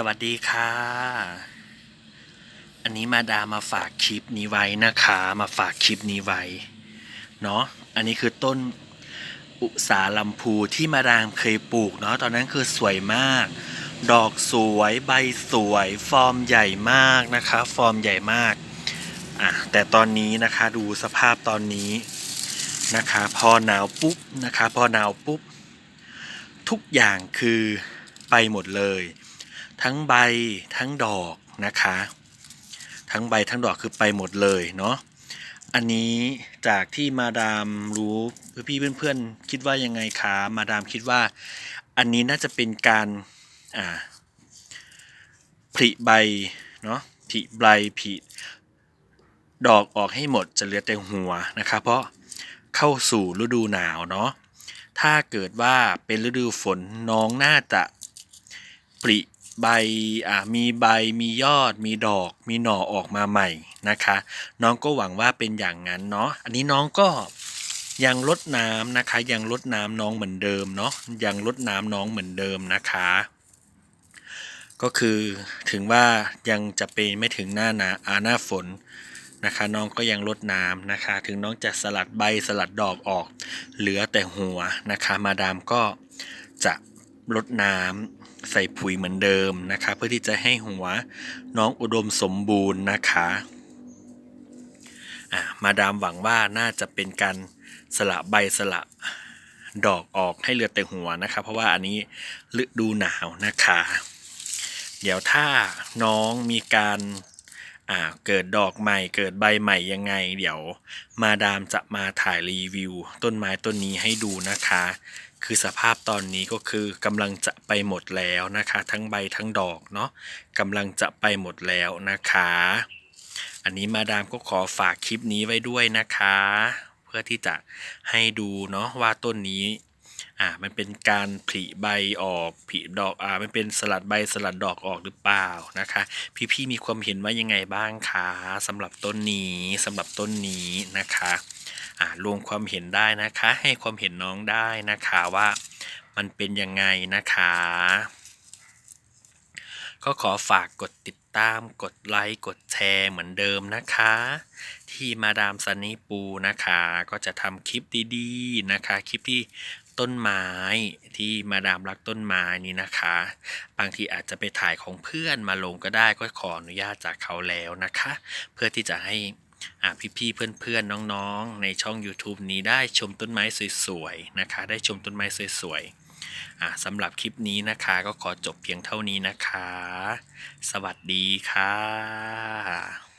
สวัสดีค่ะ อันนี้มาดามาฝากคลิปนี้ไว้นะคะ มาฝากคลิปนี้ไว้ เนาะ อันนี้คือต้นอุสาลำพูที่มาดามเคยปลูกเนาะ ตอนนั้นคือสวยมาก ดอกสวยใบสวย ฟอร์มใหญ่มากนะคะ ฟอร์มใหญ่มาก อะ แต่ตอนนี้นะคะดูสภาพตอนนี้นะคะ พอหนาวปุ๊บนะคะ พอหนาวปุ๊บ ทุกอย่างคือไปหมดเลย ทั้งใบทั้งดอกนะคะ ทั้งใบทั้งดอกคือไปหมดเลยเนาะอันนี้จากที่มาดามรู้พี่เพื่อนๆคิดว่ายังไงคะมาดามคิดว่า อันนี้น่าจะเป็นการอ่าผลิใบเนาะผลิใบผลิดอกออกให้หมดจะเหลือแต่หัวนะคะเพราะเข้าสู่ฤดูหนาวเนาะถ้าเกิดว่าเป็นฤดูฝนน้องน่าจะปริ ใบอ่ามีใบมียอด มีดอก มีหน่อออกมาใหม่นะคะ น้องก็หวังว่าเป็นอย่างนั้นเนาะอันนี้น้องก็ยังลดน้ำนะคะ ยังลดน้ำน้องเหมือนเดิมเนาะยังลดน้ำน้องเหมือนเดิมนะคะ ก็คือถึงว่ายังจะเป็นไม่ถึงหน้าหนาอาหน้าฝนนะคะ น้องก็ยังลดน้ำนะคะ ถึงน้องจะสลัดใบสลัดดอกออก เหลือแต่หัวนะคะ มาดามก็จะ ลดน้ำใส่ปุ๋ยเหมือนเดิมนะคะ เพื่อที่จะให้หัวน้องอุดมสมบูรณ์นะคะมาดามหวังว่าน่าจะเป็นการสละใบสละดอกออกให้เหลือแต่หัวนะคะ เพราะว่าอันนี้ฤดูหนาวนะคะ เดี๋ยวถ้าน้องมีการ อ่าเกิดดอกใหม่เกิดใบใหม่ยังไง เดี๋ยว มาดามจะมาถ่ายรีวิว ต้นไม้ต้นนี้ให้ดูนะคะ คือสภาพตอนนี้ก็คือกำลังจะไปหมดแล้วนะคะ ทั้งใบทั้งดอกเนาะกำลังจะไปหมดแล้วนะคะ อันนี้มาดามก็ขอฝากคลิปนี้ไว้ด้วยนะคะ เพื่อที่จะให้ดูเนาะว่าต้นนี้ อ่ามันเป็นการผลิใบออกผลิดอกอ่ามันเป็นสลัดใบสลัดดอกออกหรือเปล่านะคะ พี่ๆมีความเห็นว่ายังไงบ้างคะสำหรับต้นนี้สำหรับต้นนี้นะคะอ่ารวมความเห็นได้นะคะ ให้ความเห็นน้องได้นะคะว่ามันเป็นยังไงนะคะ ก็ขอฝากกดติด ตามกดไลค์กดแชร์เหมือนเดิมนะคะ ที่มาดามซันนี่ปูนะคะ ก็จะทำคลิปดีๆนะคะ คลิปที่ต้นไม้ที่มาดามรักต้นไม้นี้นะคะ บางทีอาจจะไปถ่ายของเพื่อนมาลงก็ได้ก็ขออนุญาตจากเขาแล้วนะคะ เพื่อที่จะให้อ่าพี่ๆเพื่อนๆน้องๆ ในช่อง YouTube นี้ได้ชมต้นไม้สวยๆนะคะ ได้ชมต้นไม้สวยๆ อ่าสำหรับคลิปนี้นะคะ ก็ขอจบเพียงเท่านี้นะคะ สวัสดีค่ะ